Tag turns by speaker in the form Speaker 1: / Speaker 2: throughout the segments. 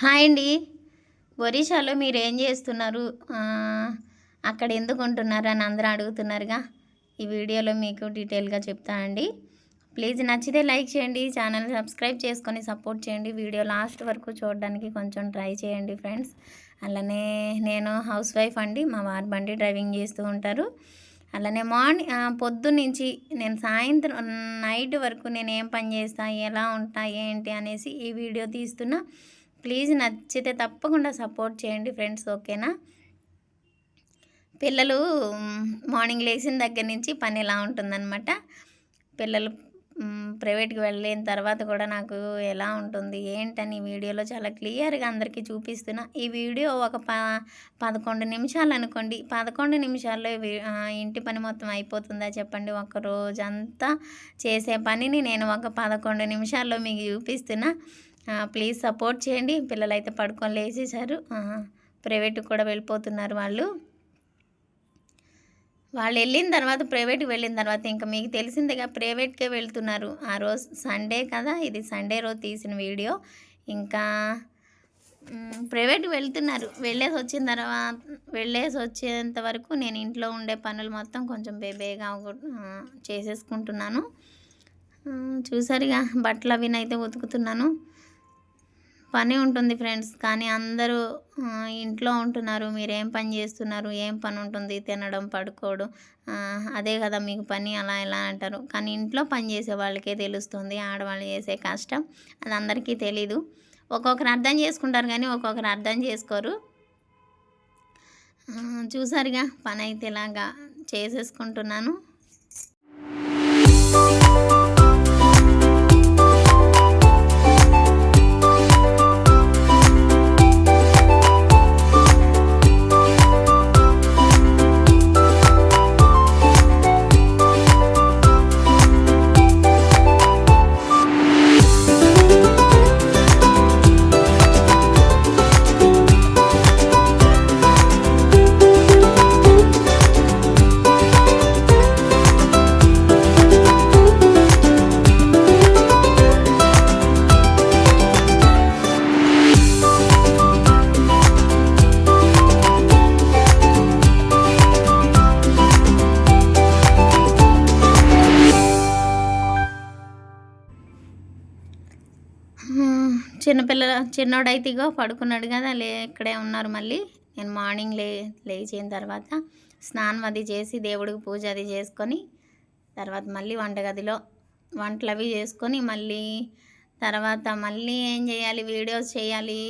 Speaker 1: Hi అండి. ఒరిషాలో మీరు ఏం చేస్తున్నారు అక్కడ ఎందుకు ఉంటున్నారు అని అందరూ అడుగుతున్నారుగా. ఈ వీడియోలో మీకు డీటెయిల్గా చెప్తా అండి. ప్లీజ్ నచ్చితే లైక్ చేయండి ఛానల్ సబ్స్క్రైబ్ చేసుకొని సపోర్ట్ చేయండి. వీడియో లాస్ట్ వరకు చూడడానికి కొంచెం ట్రై చేయండి ఫ్రెండ్స్. అలానే నేను హౌస్ వైఫ్ అండి మా వారు బండి డ్రైవింగ్ చేస్తూ ఉంటారు. అలానే మార్నింగ్ పొద్దు నుంచి నేను సాయంత్రం నైట్ వరకు నేను ఏం పని చేస్తా ఎలా ఉంటా ఏంటి అనేసి ఈ వీడియో తీస్తున్నా. ప్లీజ్ నచ్చితే తప్పకుండా సపోర్ట్ చేయండి ఫ్రెండ్స్ ఓకేనా? పిల్లలు మార్నింగ్ లేచిన దగ్గర నుంచి పని ఎలా ఉంటుందన్నమాట. పిల్లలు ప్రైవేట్కి వెళ్ళిన తర్వాత కూడా నాకు ఎలా ఉంటుంది ఏంటని వీడియోలో చాలా క్లియర్గా అందరికీ చూపిస్తున్నా. ఈ వీడియో ఒక ప పదకొండు నిమిషాలు అనుకోండి. పదకొండు నిమిషాల్లో ఇంటి పని మొత్తం అయిపోతుందా చెప్పండి. ఒక రోజంతా చేసే పనిని నేను ఒక పదకొండు నిమిషాల్లో మీకు చూపిస్తున్నా. ప్లీజ్ సపోర్ట్ చేయండి. పిల్లలు అయితే పడుకొని లేచేశారు. ప్రైవేట్కి కూడా వెళ్ళిపోతున్నారు వాళ్ళు. వాళ్ళు వెళ్ళిన తర్వాత ప్రైవేట్కి వెళ్ళిన తర్వాత ఇంకా మీకు తెలిసిందిగా ప్రైవేట్కే వెళ్తున్నారు. ఆ రోజు సండే కదా? ఇది సండే రోజు తీసిన వీడియో. ఇంకా ప్రైవేట్కి వెళ్తున్నారు. వెళ్ళేసి వచ్చిన తర్వాత వెళ్ళేసి వచ్చేంత వరకు నేను ఇంట్లో ఉండే పనులు మొత్తం కొంచెం బేబేగా చేసేసుకుంటున్నాను. చూసారుగా బట్టలు అవి అయితే ఉతుకుతున్నాను. పని ఉంటుంది ఫ్రెండ్స్ కానీ అందరూ ఇంట్లో ఉంటున్నారు మీరు ఏం పని చేస్తున్నారు ఏం పని ఉంటుంది తినడం పడుకోవడం అదే కదా మీకు పని అలా ఎలా అంటారు. కానీ ఇంట్లో పని చేసే వాళ్ళకే తెలుస్తుంది ఆడవాళ్ళు చేసే కష్టం అది అందరికీ తెలీదు. ఒక్కొక్కరు అర్థం చేసుకుంటారు కానీ ఒక్కొక్కరు అర్థం చేసుకోరు. చూసారుగా పని అయితే ఇలాగా చేసేసుకుంటున్నాను. చిన్నపిల్ల చిన్నోడైతే ఇగో పడుకున్నాడు కదా లే ఇక్కడే ఉన్నారు మళ్ళీ. నేను మార్నింగ్ లే లేచిన తర్వాత స్నానం అది చేసి దేవుడికి పూజ అది చేసుకొని తర్వాత మళ్ళీ వంటగదిలో వంటలు అవి చేసుకొని మళ్ళీ తర్వాత మళ్ళీ ఏం చేయాలి వీడియోస్ చేయాలి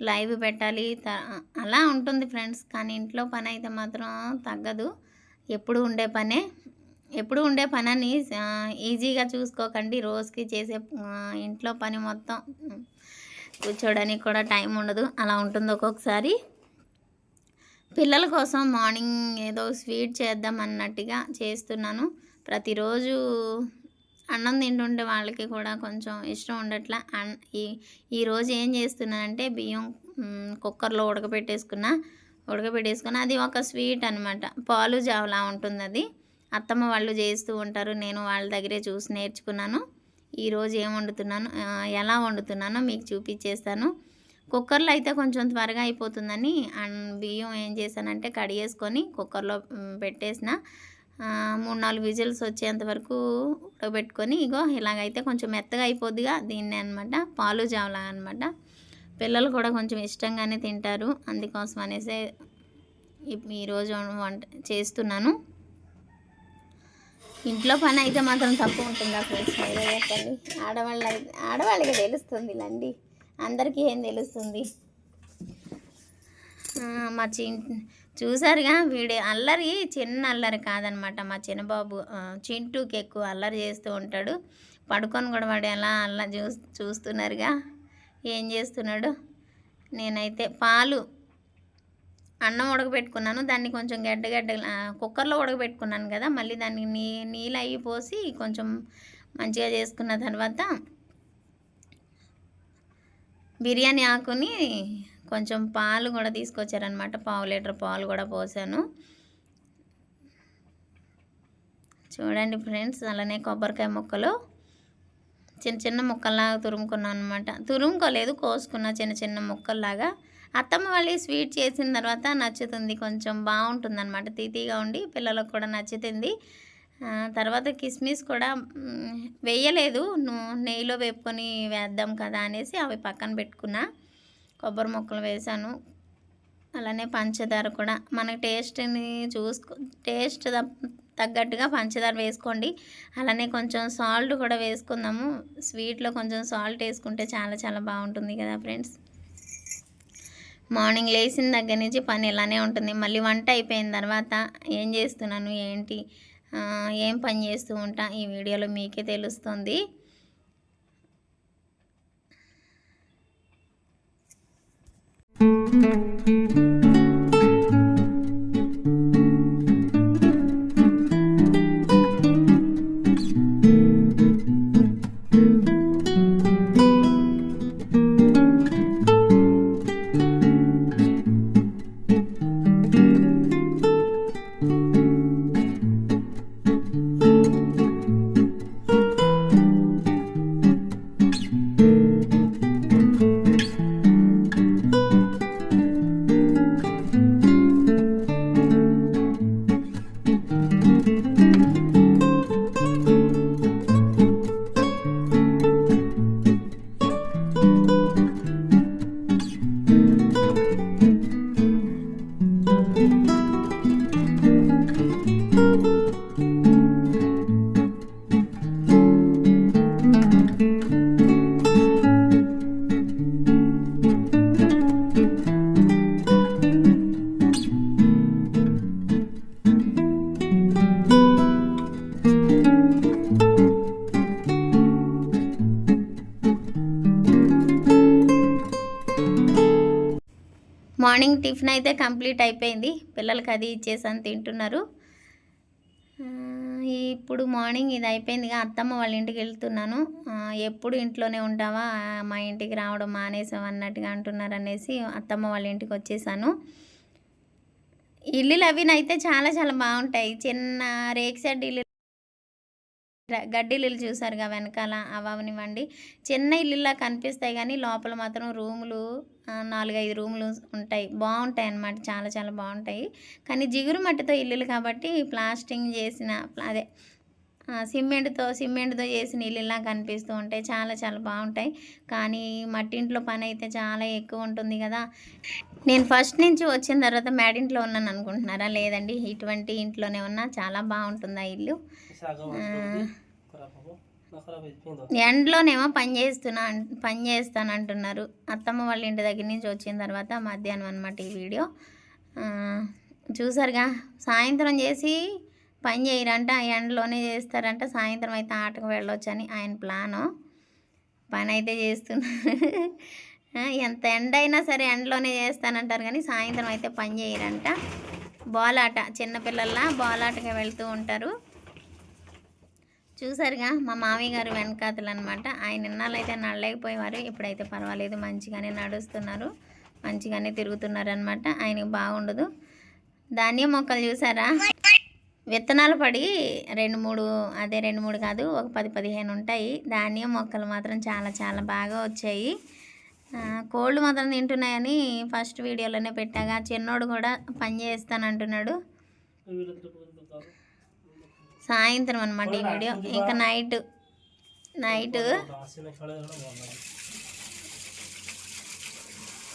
Speaker 1: లైవ్ పెట్టాలి త- అలా ఉంటుంది ఫ్రెండ్స్. కానీ ఇంట్లో పని అయితే మాత్రం తగ్గదు. ఎప్పుడు ఉండే పనే ఎప్పుడు ఉండే పనని ఈజీగా చూసుకోకండి. రోజుకి చేసే ఇంట్లో పని మొత్తం కూర్చోడానికి కూడా టైం ఉండదు. అలా ఉంటుంది ఒక్కొక్కసారి. పిల్లల కోసం మార్నింగ్ ఏదో స్వీట్ చేద్దాం అన్నట్టుగా చేస్తున్నాను. ప్రతిరోజు అన్నం తింటుంటే వాళ్ళకి కూడా కొంచెం ఇష్టం ఉండట్లా. అన్ ఈ ఈరోజు ఏం చేస్తున్నానంటే బియ్యం కుక్కర్లో ఉడకబెట్టేసుకున్న ఉడకబెట్టేసుకున్న. అది ఒక స్వీట్ అనమాట పాలు జావలా ఉంటుంది అది అత్తమ్మ వాళ్ళు చేస్తూ ఉంటారు. నేను వాళ్ళ దగ్గరే చూసి నేర్చుకున్నాను. ఈరోజు ఏం వండుతున్నాను? ఎలా వండుతున్నానో మీకు చూపించేస్తాను. కుక్కర్లో అయితే కొంచెం త్వరగా అయిపోతుందని అండ్ బియ్యం ఏం చేశానంటే కడిగేసుకొని కుక్కర్లో పెట్టేసిన. మూడు నాలుగు విజిల్స్ వచ్చేంత వరకు ఉడకబెట్టుకొని ఇగో ఇలాగైతే కొంచెం మెత్తగా అయిపోద్దిగా దీన్ని అనమాట పాలు జావలా అనమాట పిల్లలు కూడా కొంచెం ఇష్టంగానే తింటారు. అందుకోసం అనేసి ఈరోజు వంట చేస్తున్నాను. ఇంట్లో పని అయితే మాత్రం తక్కువ ఉంటుంది ఫ్రెండ్స్ మీరే చెప్పండి. ఆడవాళ్ళ ఆడవాళ్ళకి తెలుస్తుంది లండి. అందరికీ ఏం తెలుస్తుంది? మా చి చూసారుగా వీడి అల్లరి చిన్న అల్లరి కాదనమాట. మా చిన్నబాబు చింటూకి ఎక్కువ అల్లరి చేస్తూ ఉంటాడు. పడుకొని కూడా వాడు ఎలా అల్ల చూ చూస్తున్నారుగా? ఏం చేస్తున్నాడు? నేనైతే పాలు అన్నం ఉడకబెట్టుకున్నాను. దాన్ని కొంచెం గడ్డ గడ్డ కుక్కర్లో ఉడకబెట్టుకున్నాను కదా. మళ్ళీ దాన్ని నీ నీళ్ళు అవి పోసి కొంచెం మంచిగా చేసుకున్న తర్వాత బిర్యానీ ఆకుని కొంచెం పాలు కూడా తీసుకొచ్చారనమాట పావు లీటర్ పాలు కూడా పోసాను. చూడండి ఫ్రెండ్స్ అలానే కొబ్బరికాయ ముక్కలు చిన్న చిన్న ముక్కల్లాగా తురుముకున్నాను అనమాట తురుముకోలేదు కోసుకున్న చిన్న చిన్న ముక్కల్లాగా. అత్తమ్మ వాళ్ళు స్వీట్ చేసిన తర్వాత నచ్చుతుంది కొంచెం బాగుంటుంది అనమాట తీతీగా ఉండి పిల్లలకు కూడా నచ్చుతుంది. తర్వాత కిస్మిస్ కూడా వేయలేదు. నెయ్యిలో వేపుకొని వేద్దాం కదా అనేసి అవి పక్కన పెట్టుకున్నా. కొబ్బరి ముక్కలు వేసాను. అలానే పంచదార కూడా. మన టేస్ట్ని చూసుకో టేస్ట్ తగ్గట్టుగా పంచదార వేసుకోండి. అలానే కొంచెం సాల్ట్ కూడా వేసుకుందాము. స్వీట్లో కొంచెం సాల్ట్ వేసుకుంటే చాలా చాలా బాగుంటుంది కదా ఫ్రెండ్స్. మార్నింగ్ లేచిన దగ్గర నుంచి పని ఇలానే ఉంటుంది. మళ్ళీ వంట అయిపోయిన తర్వాత ఏం చేస్తున్నాను ఏంటి? ఏం పని చేస్తూ ఉంటా? ఈ వీడియోలో మీకే తెలుస్తుంది. మార్నింగ్ టిఫిన్ అయితే కంప్లీట్ అయిపోయింది. పిల్లలకి అది ఇచ్చేసాను తింటున్నారు. ఇప్పుడు మార్నింగ్ ఇది అయిపోయిందిగా. అత్తమ్మ వాళ్ళ ఇంటికి వెళ్తున్నాను. ఎప్పుడు ఇంట్లోనే ఉంటావా? మా ఇంటికి రావడం మానేసాం అన్నట్టుగా అంటున్నారు అనేసి అత్తమ్మ వాళ్ళ ఇంటికి వచ్చేసాను. ఇల్లులు అవి చాలా చాలా బాగుంటాయి. చిన్న రేక్ సెడ్ ఇల్లు గడ్డి ఇల్లు చూసారుగా వెనకాల? అవనివ్వండి చిన్న ఇల్లులా కనిపిస్తాయి కానీ లోపల మాత్రం రూములు నాలుగైదు రూములు ఉంటాయి. బాగుంటాయి అన్నమాట చాలా చాలా బాగుంటాయి కానీ జిగురు మట్టితో ఇల్లులు కాబట్టి ప్లాస్టింగ్ చేసిన అదే సిమెంట్తో సిమెంట్తో చేసిన ఇల్లులా కనిపిస్తూ ఉంటాయి. చాలా చాలా బాగుంటాయి. కానీ మట్టింట్లో పని అయితే చాలా ఎక్కువ ఉంటుంది కదా. నేను ఫస్ట్ నుంచి వచ్చిన తర్వాత మేడింట్లో ఉన్నాను అనుకుంటున్నారా? లేదండి. ఇటువంటి ఇంట్లోనే ఉన్నా చాలా బాగుంటుంది ఆ ఇల్లు ఎండలోనేమో పని చేస్తున్నా పని చేస్తాను అంటున్నారు. అత్తమ్మ వాళ్ళ ఇంటి దగ్గర నుంచి వచ్చిన తర్వాత మధ్యాహ్నం అనమాట ఈ వీడియో. చూసారుగా? సాయంత్రం చేసి పని చేయరంట ఆ ఎండలోనే చేస్తారంట సాయంత్రం అయితే ఆటకు వెళ్ళొచ్చని ఆయన ప్లాను. పని అయితే చేస్తున్నారు ఎంత ఎండ అయినా సరే ఎండలోనే చేస్తానంటారు కానీ సాయంత్రం అయితే పని చేయరంట. బాలాట చిన్నపిల్లల్లా బాలాటగా వెళ్తూ ఉంటారు. చూసారుగా మా మామయ్య గారు వెనకాతలు అనమాట ఆయన ఇన్నాళ్ళైతే నడలేకపోయేవారు. ఇప్పుడైతే పర్వాలేదు మంచిగానే నడుస్తున్నారు. మంచిగానే తిరుగుతున్నారు అనమాట ఆయనకు బాగుండదు. ధాన్యం మొక్కలు చూసారా? విత్తనాలు పడి రెండు మూడు అదే రెండు మూడు కాదు ఒక పది పదిహేను ఉంటాయి. ధాన్యం మొక్కలు మాత్రం చాలా చాలా బాగా వచ్చాయి. కోళ్ళు మాత్రం తింటున్నాయని ఫస్ట్ వీడియోలోనే పెట్టాగా. చిన్నోడు కూడా పని చేస్తానంటున్నాడు సాయంత్రం అనమాట ఈ వీడియో. ఇంకా నైట్ నైట్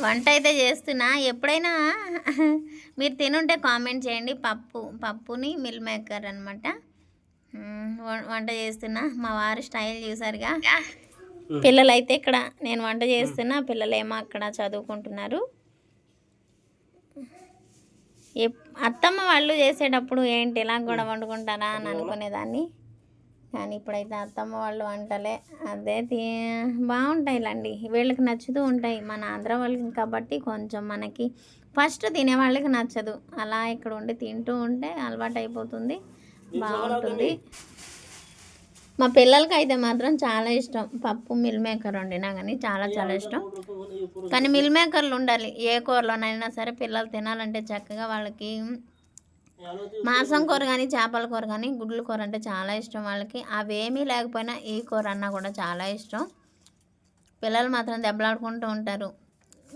Speaker 1: వంట అయితే చేస్తున్నా. ఎప్పుడైనా మీరు తినుంటే కామెంట్ చేయండి. పప్పు పప్పుని మిల్ మేకర్ అనమాట వంట చేస్తున్నా. మా వారు స్టైల్ చూసారుగా. పిల్లలు అయితే ఇక్కడ నేను వంట చేస్తున్నా. పిల్లలేమో అక్కడ చదువుకుంటున్నారు. అత్తమ్మ వాళ్ళు చేసేటప్పుడు ఏంటి? ఇలా కూడా వండుకుంటారా అని అనుకునేదాన్ని. కానీ ఇప్పుడైతే అత్తమ్మ వాళ్ళు వంటలే. అదే తీ బాగుంటాయి ఇలాంటి వీళ్ళకి నచ్చుతూ ఉంటాయి. మన ఆంధ్ర వాళ్ళకి కాబట్టి కొంచెం మనకి ఫస్ట్ తినే వాళ్ళకి నచ్చదు. అలా ఇక్కడ ఉండి తింటూ ఉంటే అలవాటు అయిపోతుంది బాగుంటుంది. మా పిల్లలకి అయితే మాత్రం చాలా ఇష్టం. పప్పు మిల్ మేకర్ వండినా కానీ చాలా చాలా ఇష్టం. కానీ మిల్ మేకర్లు ఉండాలి. ఏ కూరలోనైనా సరే పిల్లలు తినాలంటే చక్కగా వాళ్ళకి మాంసం కూర కానీ చేపల కూర కానీ గుడ్ల కూర అంటే చాలా ఇష్టం వాళ్ళకి. అవేమీ లేకపోయినా ఈ కూర అన్నా కూడా చాలా ఇష్టం. పిల్లలు మాత్రం దెబ్బలాడుకుంటూ ఉంటారు.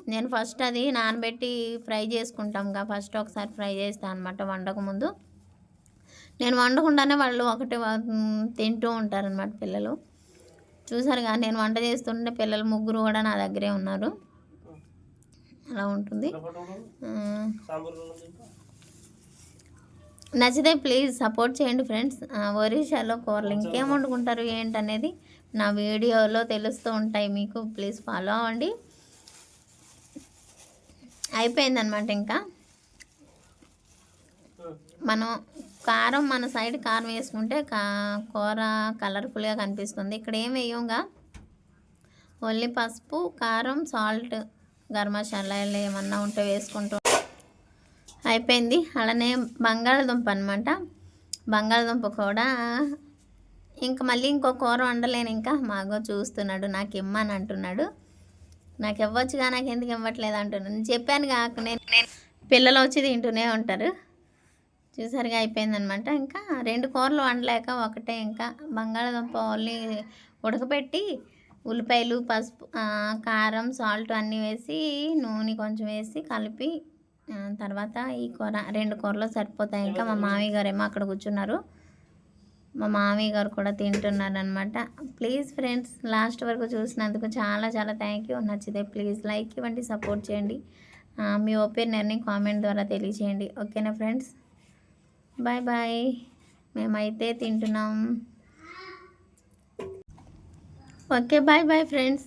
Speaker 1: నేను ఫస్ట్ అది నానబెట్టి ఫ్రై చేసుకుంటాంగా. ఫస్ట్ ఒకసారి ఫ్రై చేస్తాను అనమాట వండక ముందు. నేను వండకుండానే వాళ్ళు ఒకటి తింటూ ఉంటారనమాట పిల్లలు. చూసారుగా నేను వంట చేస్తుంటే పిల్లలు ముగ్గురు కూడా నా దగ్గరే ఉన్నారు. అలా ఉంటుంది. నచ్చితే ప్లీజ్ సపోర్ట్ చేయండి ఫ్రెండ్స్ ఒరిషాలో కూరలు ఇంకేం వండుకుంటారు ఏంటనేది నా వీడియోలో తెలుస్తూ ఉంటాయి మీకు. ప్లీజ్ ఫాలో అవ్వండి. అయిపోయిందనమాట ఇంకా. మనం కారం మన సైడ్ కారం వేసుకుంటే కా కూర కలర్ఫుల్గా కనిపిస్తుంది. ఇక్కడ ఏం వేయంగా? ఓన్లీ పసుపు కారం సాల్ట్ గరం మసాలా ఇలా ఏమన్నా ఉంటే వేసుకుంటూ అయిపోయింది. అలానే బంగాళదుంప అనమాట బంగాళదుంప కూడా ఇంకా మళ్ళీ ఇంకో కూర వండలేను ఇంకా. మాగో చూస్తున్నాడు నాకు ఇమ్మని అంటున్నాడు. నాకు ఇవ్వచ్చుగా నాకు ఎందుకు ఇవ్వట్లేదు అంటున్నాను నేను చెప్పాను కాక నేను పిల్లలు వచ్చి తింటూనే ఉంటారు. చూసారుగా అయిపోయిందనమాట ఇంకా రెండు కూరలు వండలేక ఒకటే ఇంకా బంగాళదుంప ఓన్లీ ఉడకబెట్టి ఉల్లిపాయలు పసుపు కారం సాల్ట్ అన్నీ వేసి నూనె కొంచెం వేసి కలిపి తర్వాత ఈ కూర రెండు కూరలు సరిపోతాయి ఇంకా మా మామయ్య గారు ఏమో అక్కడ కూర్చున్నారు. మా మామయ్య గారు కూడా తింటున్నారు అనమాట ప్లీజ్ ఫ్రెండ్స్ లాస్ట్ వరకు చూసినందుకు చాలా చాలా థ్యాంక్ యూ నచ్చితే ప్లీజ్ లైక్ ఇవ్వండి సపోర్ట్ చేయండి. మీ ఒపీనియన్ని కామెంట్ ద్వారా తెలియచేయండి. ఓకేనా ఫ్రెండ్స్ బాయ్ బాయ్ మేమైతే తింటున్నాం. Okay bye bye friends